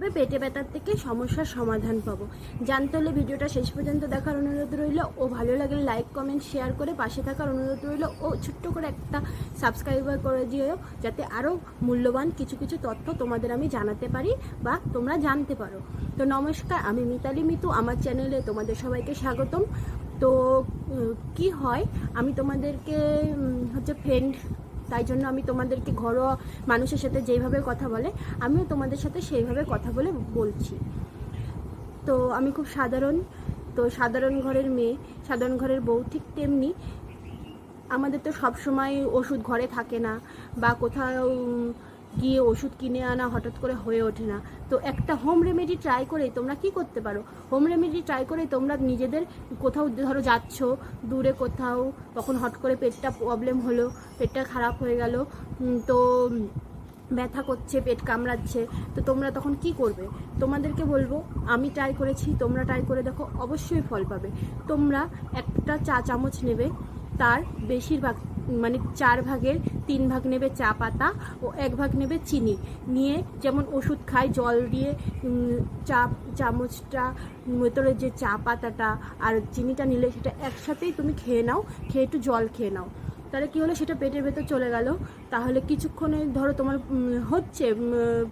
তবে পেটে ব্যথার থেকে সমস্যার সমাধান পাবো। জানতে হলে ভিডিওটা শেষ পর্যন্ত দেখার অনুরোধ রইল। ও ভালো লাগলে লাইক কমেন্ট শেয়ার করে পাশে থাকার অনুরোধ রইল। ও ছোট্ট করে একটা সাবস্ক্রাইবার করে দিও, যাতে আরও মূল্যবান কিছু কিছু তথ্য তোমাদের আমি জানাতে পারি বা তোমরা জানতে পারো। তো নমস্কার, আমি মিতালি মিতু, আমার চ্যানেলে তোমাদের সবাইকে স্বাগতম। তো কি হয়, আমি তোমাদেরকে হচ্ছে ফ্রেন্ড তাই জন্য আমি তোমাদেরকে ঘরোয়া মানুষের সাথে যেইভাবে কথা বলে, আমিও তোমাদের সাথে সেইভাবে কথা বলে বলছি। তো আমি খুব সাধারণ, তো সাধারণ ঘরের মেয়ে, সাধারণ ঘরের বউ ঠিক তেমনি আমাদের তো সব সময় ওষুধ ঘরে থাকে না বা কোথাও গিয়ে ওষুধ কিনে আনা হঠাৎ করে হয়ে ওঠে না। তো একটা হোম রেমেডি ট্রাই করে তোমরা কি করতে পারো? হোম রেমেডি ট্রাই করে তোমরা নিজেদের কোথাও ধরো যাচ্ছ, দূরে কোথাও তখন হট করে পেটটা প্রবলেম হলো, পেটটা খারাপ হয়ে গেল তো ব্যথা করছে, পেট কামড়াচ্ছে, তো তোমরা তখন কি করবে? তোমাদেরকে বলব, আমি ট্রাই করেছি, তোমরা ট্রাই করে দেখো, অবশ্যই ফল পাবে। তোমরা একটা চা চামচ নেবে, তার বেশিরভাগ মানে চার ভাগের তিন ভাগ নেবে চা পাতা ও এক ভাগ নেবে চিনি। নিয়ে যেমন ওষুধ খায় জল দিয়ে চা, চামচটা, ভেতরে যে চা পাতাটা আর চিনিটা নিলে সেটা একসাথেই তুমি খেয়ে নাও, খেয়ে একটু জল খেয়ে নাও। তাহলে কী হলো? সেটা পেটের ভেতর চলে গেল। তাহলে কিছুক্ষণে ধরো তোমার হচ্ছে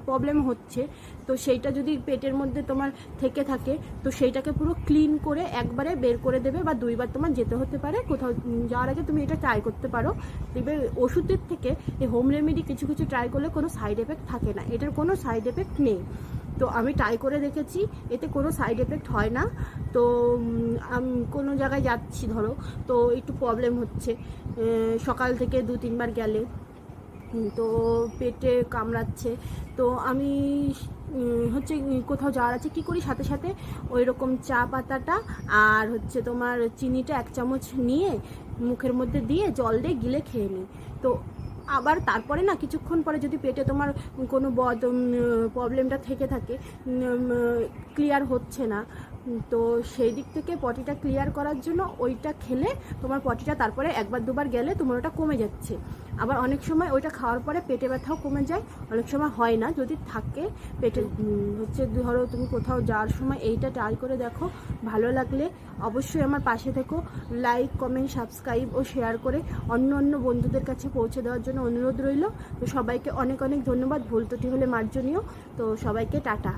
প্রবলেম হচ্ছে। তো সেইটা যদি পেটের মধ্যে তোমার থেকে থাকে, তো সেইটাকে পুরো ক্লিন করে একবারে বের করে দেবে বা দুইবার তোমার যেতে হতে পারে। কোথাও যাওয়ার আগে তুমি এটা ট্রাই করতে পারো। দেখবে ওষুধের থেকে, এই হোম রেমেডি কিছু কিছু ট্রাই করলে কোনো সাইড এফেক্ট থাকে না। এটার কোনো সাইড এফেক্ট নেই। তো আমি ট্রাই করে দেখেছি, এতে কোনো সাইড এফেক্ট হয় না। তো আমি কোনো জায়গায় যাচ্ছি, ধরো, তো একটু প্রবলেম হচ্ছে। সকাল থেকে দু, তিনবার গেলে। তো পেটে কামড়াচ্ছে। তো আমি হচ্ছে কোথাও যাওয়ার আছে, কী করি? সাথে সাথে ওই রকম চা পাতাটা আর হচ্ছে তোমার চিনিটা এক চামচ নিয়ে মুখের মধ্যে দিয়ে জল দিয়ে গিলে খেয়ে নিই। তো আবার তারপরে না কিছুক্ষণ পরে যদি পেটে তোমার কোনো বদ প্রবলেমটা থেকে থাকে ক্লিয়ার হচ্ছে না তো সেই দিক থেকে পটিটা ক্লিয়ার করার জন্য ওইটা খেলে তোমার পটিটা তারপরে একবার দুবার গেলে তোমার ওটা কমে যাচ্ছে। আবার অনেক সময় ওইটা খাওয়ার পরে পেটে ব্যথাও কমে যায়, অনেক সময় হয় না, যদি থাকে পেটে হচ্ছে ধরো তুমি কোথাও যাওয়ার সময় এইটা ট্রাই করে দেখো, ভালো লাগলে অবশ্যই আমার পাশে থেকো লাইক কমেন্ট সাবস্ক্রাইব ও শেয়ার করে অন্য অন্য বন্ধুদের কাছে পৌঁছে দেওয়ার জন্য অনুরোধ রইল। তো সবাইকে অনেক অনেক ধন্যবাদ। ভুল ত্রুটি হলে মার্জনীয়। তো সবাইকে টাটা।